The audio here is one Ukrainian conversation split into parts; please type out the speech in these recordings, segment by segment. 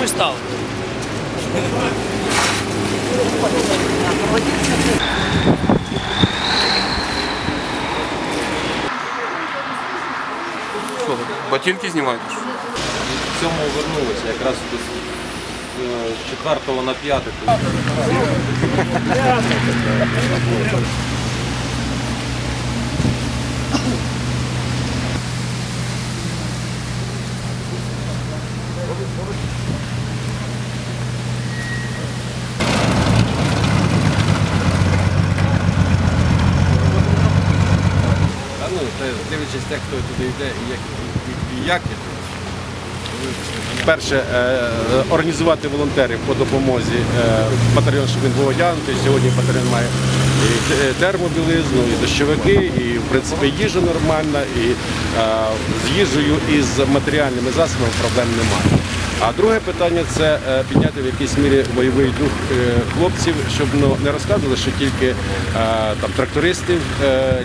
первый стал. Що, ботинки знімаєш? В цьому вернулися, якраз е, з четвертого на 5. Дивлячись хто туди йде і як, і, і як є. Перше, е, організувати волонтерів по допомозі е, батальйон, щоб він був одягнутий. Сьогодні батальйон має і те- термобілизну, і дощовики, і в принципі їжа нормальна, і е, з їжею і з матеріальними засобами проблем немає. А друге питання це е, підняти в якійсь мірі бойовий дух е, хлопців, щоб ну, не розказували, що тільки е, там трактористів,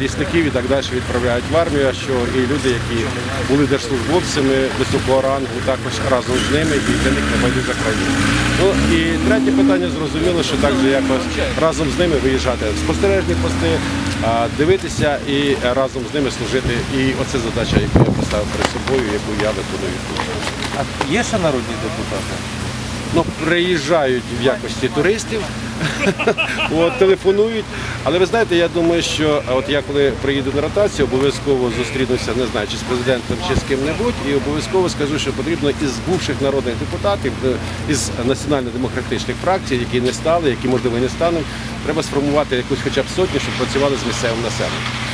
лісників і так далі відправляють в армію, а що і люди, які були держслужбовцями високого рангу, також разом з ними і для них небайдужа країна. Ну і третє питання зрозуміло, що також якось разом з ними виїжджати в спостережні пости, дивитися і разом з ними служити. І оце задача, яку я поставив перед собою, яку я виконую. А є ще народні депутати? Ну, приїжджають в якості туристів, от, телефонують. Але ви знаєте, я думаю, що от я коли приїду на ротацію, обов'язково зустрінуся, не знаю, чи з президентом, чи з ким-небудь, і обов'язково скажу, що потрібно із бувших народних депутатів, е, із національно-демократичних фракцій, які не стали, які можливо не стануть, треба сформувати якусь хоча б сотню, щоб працювали з місцевим населенням.